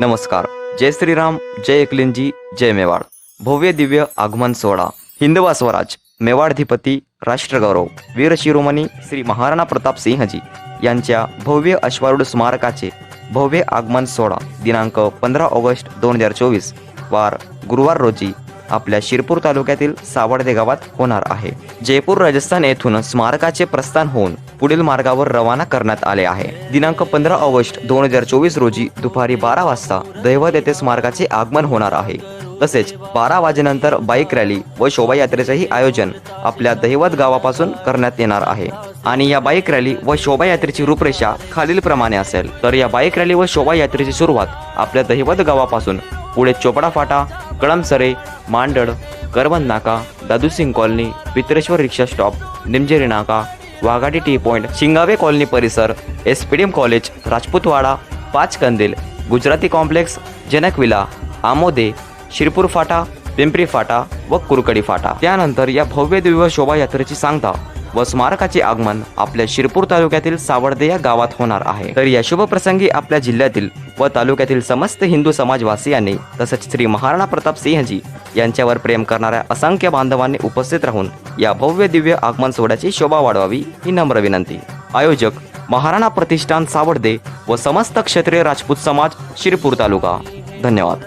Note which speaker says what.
Speaker 1: नमस्कार. जय श्रीराम जय एकलिंजी जय मेवाड. भव्य दिव्य आगमन सोहळा. हिंदवा स्वराज मेवाडधिपती राष्ट्रगौरव. वीर शिरोमणी श्री महाराणा प्रताप सिंहजी यांच्या भव्य अश्वारूढ स्मारकाचे भव्य आगमन सोहळा. दिनांक पंधरा ऑगस्ट दोन हजार चोवीस वार गुरुवार रोजी आपल्या शिरपूर तालुक्यातील सावडदे गावात होणार आहे. जयपूर राजस्थान येथून स्मारकाचे प्रस्थान होऊन पुढील मार्गावर रवाना करण्यात आले आहे. दिनांक पंधरा ऑगस्ट दोन हजार चोवीस रोजी दुपारी बारा वाजता दैवत येथे स्मारकाचे आगमन होणार आहे. तसेच बारा वाजेनंतर बाईक रॅली व शोभायात्रेचेही आयोजन आपल्या दैवत गावापासून करण्यात येणार आहे. आणि या बाईक रॅली व शोभायात्रेची रूपरेषा खालीलप्रमाणे असेल. तर या बाईक रॅली व शोभायात्रेची सुरुवात आपल्या दैवत गावापासून पुढे चोपडा फाटा कळमसरे मांडळ करवंद नाका दादूसिंग कॉलनी पित्रेश्वर रिक्षा स्टॉप निमजेरी नाका Waghadi T point Shingave colony परिसर S P D M college Rajputwada पाच कंदील गुजराती कॉम्प्लेक्स जनकविला आमोदे शिरपूर फाटा पिंपरी फाटा व कुरकडी फाटा. त्यानंतर या भव्य दिव्य शोभायात्रेची सांगता. व स्मारकाचे आगमन आपल्या शिरपूर तालुक्यातील सावडदे या गावात होणार आहे. तर या शुभप्रसंगी आपल्या जिल्ह्यातील व तालुक्यातील समस्त हिंदू समाजवासियांनी तसंच श्री महाराणा प्रताप सिंहजी यांच्यावर प्रेम करणाऱ्या असंख्य बांधवांनी उपस्थित राहून या भव्य दिव्य आगमन सोहळ्याची शोभा वाढवावी ही नम्र विनंती. आयोजक महाराणा प्रतिष्ठान सावडदे व समस्त क्षेत्रीय राजपूत समाज शिरपूर तालुका. धन्यवाद.